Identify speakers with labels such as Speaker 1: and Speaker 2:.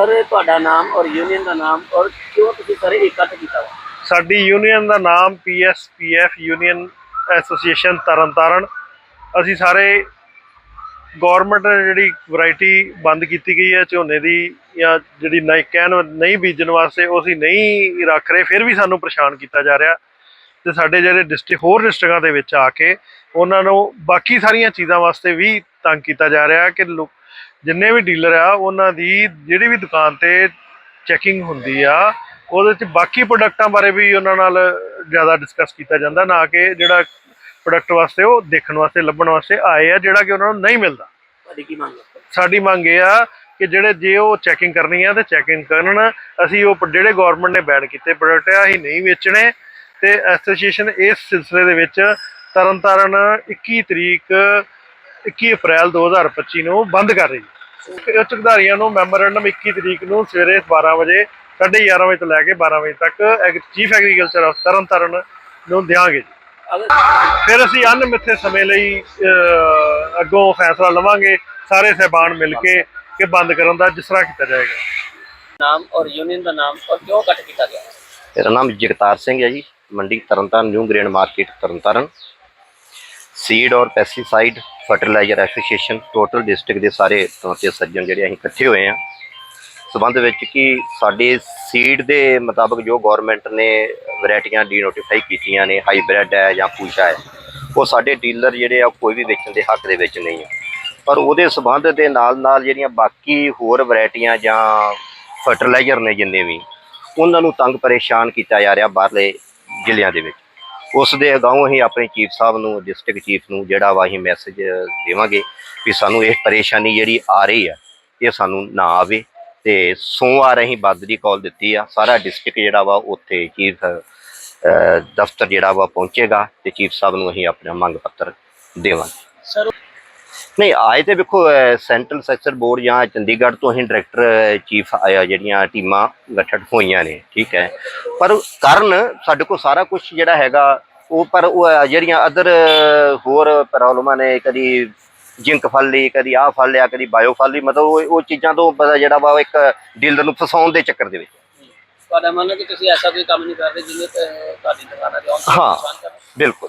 Speaker 1: Sir ਤੁਹਾਡਾ ਨਾਮ ਔਰ ਯੂਨੀਅਨ ਦਾ ਨਾਮ ਔਰ ਕਿਉਂ ਤੁਸੀਂ ਸਾਰੇ ਇਕੱਠ ਕੀਤਾ
Speaker 2: ਸਾਡੀ ਯੂਨੀਅਨ ਦਾ ਨਾਮ ਪੀਐਸਪੀਐਫ ਯੂਨੀਅਨ ਐਸੋਸੀਏਸ਼ਨ ਤਰਨਤਾਰਨ। ਅਸੀਂ ਸਾਰੇ ਗਵਰਨਮੈਂਟ ਨੇ ਜਿਹੜੀ ਵੈਰਾਈਟੀ ਬੰਦ ਕੀਤੀ ਗਈ ਹੈ, ਝੋਨੇ ਦੀ ਜਾਂ ਜਿਹੜੀ ਨਹੀਂ ਕਹਿਣ, ਨਹੀਂ ਬੀਜਣ ਵਾਸਤੇ ਉਹ ਅਸੀਂ ਨਹੀਂ ਰੱਖ ਰਹੇ, ਫਿਰ ਵੀ ਸਾਨੂੰ ਪਰੇਸ਼ਾਨ ਕੀਤਾ ਜਾ ਰਿਹਾ। ਤੇ ਸਾਡੇ ਜਿਹੜੇ ਡਿਸਟ੍ਰਿਕਟ ਹੋਰ ਡਿਸਟ੍ਰਿਕਾਂ ਦੇ ਵਿੱਚ ਆ ਕੇ ਉਹਨਾਂ ਨੂੰ ਬਾਕੀ ਸਾਰੀਆਂ ਚੀਜ਼ਾਂ ਵਾਸਤੇ ਵੀ ਤੰਗ ਕੀਤਾ ਜਾ ਰਿਹਾ ਕਿ ਲੋ- ਜਿੰਨੇ ਵੀ ਡੀਲਰ ਆ ਉਹਨਾਂ ਦੀ ਜਿਹੜੀ ਵੀ ਦੁਕਾਨ ਤੇ ਚੈਕਿੰਗ ਹੁੰਦੀ ਆ ਉਹਦੇ ਚ ਬਾਕੀ ਪ੍ਰੋਡਕਟਾਂ ਬਾਰੇ ਵੀ ਉਹਨਾਂ ਨਾਲ ਜ਼ਿਆਦਾ ਡਿਸਕਸ ਕੀਤਾ ਜਾਂਦਾ ਨਾ ਕਿ ਜਿਹੜਾ ਪ੍ਰੋਡਕਟ ਵਾਸਤੇ ਉਹ ਦੇਖਣ ਵਾਸਤੇ ਲੱਭਣ ਵਾਸਤੇ ਆਏ ਆ ਜਿਹੜਾ ਕਿ ਉਹਨਾਂ ਨੂੰ ਨਹੀਂ ਮਿਲਦਾ।
Speaker 1: ਤੁਹਾਡੀ ਕੀ ਮੰਗ ਹੈ?
Speaker 2: ਸਾਡੀ ਮੰਗ ਇਹ ਆ ਕਿ ਜਿਹੜੇ ਜੇ ਉਹ ਚੈਕਿੰਗ ਕਰਨੀ ਆ ਤੇ ਚੈਕਿੰਗ ਕਰਨ। ਅਸੀਂ ਉਹ ਜਿਹੜੇ ਗਵਰਨਮੈਂਟ ਨੇ ਬੈਨ ਕੀਤੇ ਪ੍ਰੋਡਕਟ ਆ ਅਸੀਂ ਨਹੀਂ ਵੇਚਣੇ। ਤੇ ਐਸੋਸੀਏਸ਼ਨ ਇਸ ਸਿਲਸਿਲੇ ਦੇ ਵਿੱਚ ਤਰਨਤਾਰਨ 21 ਤਰੀਕ 21 ਅਪ੍ਰੈਲ 2025 ਨੂੰ ਬੰਦ ਕਰ ਰਹੀ ਹੈ। ਉੱਚ ਅਧਿਕਾਰੀਆਂ ਨੂੰ ਮੈਮੋਰੈਂਡਮ 21 ਤਰੀਕ ਨੂੰ ਸਵੇਰੇ 12 ਵਜੇ 11:30 ਵਜੇ ਤੋਂ ਲੈ ਕੇ 12 ਵਜੇ ਤੱਕ ਚੀਫ ਐਗਰੀਕਲਚਰ ਆਫ ਤਰਨਤਾਰਨ ਨੂੰ ਦਿਆਂਗੇ ਫਿਰ ਅਸੀਂ ਅਣਮਿੱਥੇ ਸਮੇਂ ਲਈ ਅੱਗੋਂ ਫੈਸਲਾ ਲਵਾਂਗੇ ਸਾਰੇ ਸਹਿਬਾਨ ਮਿਲ ਕੇ ਕਿ ਬੰਦ ਕਰਨ ਦਾ ਜਿਸ ਤਰ੍ਹਾਂ ਕੀਤਾ ਜਾਏਗਾ।
Speaker 1: ਨਾਮ ਔਰ ਯੂਨੀਅਨ ਦਾ ਨਾਮ ਔਰ ਕਿਉਂ ਇਕੱਠ ਕੀਤਾ ਗਿਆ?
Speaker 3: ਮੇਰਾ ਨਾਮ ਜਗਤਾਰ ਸਿੰਘ ਹੈ ਜੀ ਮੰਡੀ Tarn Taran new grain market Tarn Taran. Seed ਔਰ pesticide fertiliser association total district ਦੇ ਸਾਰੇ ਤੇ ਸੱਜਣ ਜਿਹੜੇ ਅਸੀਂ ਇਕੱਠੇ ਹੋਏ ਆ ਸਬੰਧ ਵਿੱਚ ਕਿ ਸਾਡੇ ਸੀਡ ਦੇ ਮੁਤਾਬਕ ਜੋ ਗਵਰਨਮੈਂਟ ਨੇ ਵੈਰਾਈਟੀਆਂ ਡੀ ਨੋਟੀਫਾਈ ਕੀਤੀਆਂ ਨੇ ਹਾਈਬ੍ਰਿਡ ਹੈ ਜਾਂ ਪੂਸ਼ਾ ਹੈ, ਉਹ ਸਾਡੇ ਡੀਲਰ ਜਿਹੜੇ ਆ ਕੋਈ ਵੀ ਵੇਚਣ ਦੇ ਹੱਕ ਦੇ ਵਿੱਚ ਨਹੀਂ ਆ ਪਰ ਉਹਦੇ ਸਬੰਧ ਦੇ ਨਾਲ ਨਾਲ ਜਿਹੜੀਆਂ ਬਾਕੀ ਹੋਰ ਵੈਰਾਈਟੀਆਂ ਜਾਂ ਫਰਟੀਲਾਈਜ਼ਰ ਨੇ ਜਿੰਨੇ ਵੀ, ਉਹਨਾਂ ਨੂੰ ਤੰਗ ਪਰੇਸ਼ਾਨ ਕੀਤਾ ਜਾ ਰਿਹਾ ਬਾਹਰਲੇ ਜ਼ਿਲ੍ਹਿਆਂ ਦੇ ਵਿੱਚ। ਉਸ ਦੇ ਅਗਾਊਂ ਅਸੀਂ ਆਪਣੇ ਚੀਫ ਸਾਹਿਬ ਨੂੰ ਡਿਸਟ੍ਰਿਕਟ ਚੀਫ ਨੂੰ ਜਿਹੜਾ ਵਾ ਅਸੀਂ ਮੈਸੇਜ ਦੇਵਾਂਗੇ ਵੀ ਸਾਨੂੰ ਇਹ ਪਰੇਸ਼ਾਨੀ ਜਿਹੜੀ ਆ ਰਹੀ ਆ, ਇਹ ਸਾਨੂੰ ਨਾ ਆਵੇ। ਤੇ ਸੋਮਵਾਰ ਅਸੀਂ ਬੰਦ ਦੀ ਕਾਲ ਦਿੱਤੀ ਆ, ਸਾਰਾ ਡਿਸਟ੍ਰਿਕਟ ਜਿਹੜਾ ਵਾ ਉੱਥੇ ਚੀਫ ਦਫ਼ਤਰ ਜਿਹੜਾ ਵਾ ਪਹੁੰਚੇਗਾ ਤੇ ਚੀਫ ਸਾਹਿਬ ਨੂੰ ਅਸੀਂ ਆਪਣਾ ਮੰਗ ਪੱਤਰ ਦੇਵਾਂਗੇ।
Speaker 1: ਸਰ
Speaker 3: ਨਹੀਂ ਆਏ ਤੇ ਵੇਖੋ ਸੈਂਟਰਲ ਸੈਕਟਰ ਬੋਰਡ ਜਾਂ ਚੰਡੀਗੜ੍ਹ ਤੋਂ ਅਸੀਂ ਡਾਇਰੈਕਟਰ ਚੀਫ ਆਇਆ ਜਿਹੜੀਆਂ ਟੀਮਾਂ ਗਠੜ ਹੋਈਆਂ ਨੇ ਠੀਕ ਹੈ। ਪਰ ਕਾਰਨ ਸਾਡੇ ਕੋਲ ਸਾਰਾ ਕੁਝ ਜਿਹੜਾ ਹੈਗਾ ਉਹ ਪਰ ਉਹ ਜਿਹੜੀਆਂ ਅਦਰ ਹੋਰ ਪ੍ਰੋਬਲਮਾਂ ਨੇ ਕਦੀ ਜਿੰਕ ਫਲ ਲਈ ਕਦੀ ਆਹ ਫਲ ਲਿਆ ਕਦੀ ਬਾਇਓ ਫਲ ਲਈ ਮਤਲਬ ਉਹ ਚੀਜ਼ਾਂ ਤੋਂ ਪਤਾ ਜਿਹੜਾ ਵਾ ਇੱਕ ਡੀਲਰ ਨੂੰ ਫਸਾਉਣ ਦੇ ਚੱਕਰ ਦੇ ਵਿੱਚ।
Speaker 1: ਤੁਹਾਡਾ ਮੰਨ ਹੈ ਕਿ ਤੁਸੀਂ ਐਸਾ ਕੋਈ ਕੰਮ ਨਹੀਂ ਕਰਦੇ ਜਿਹਨੇ ਤੁਹਾਡੀ ਦੁਕਾਨਾਂ ਦੇ
Speaker 3: ਹਾਂ। ਬਿਲਕੁਲ।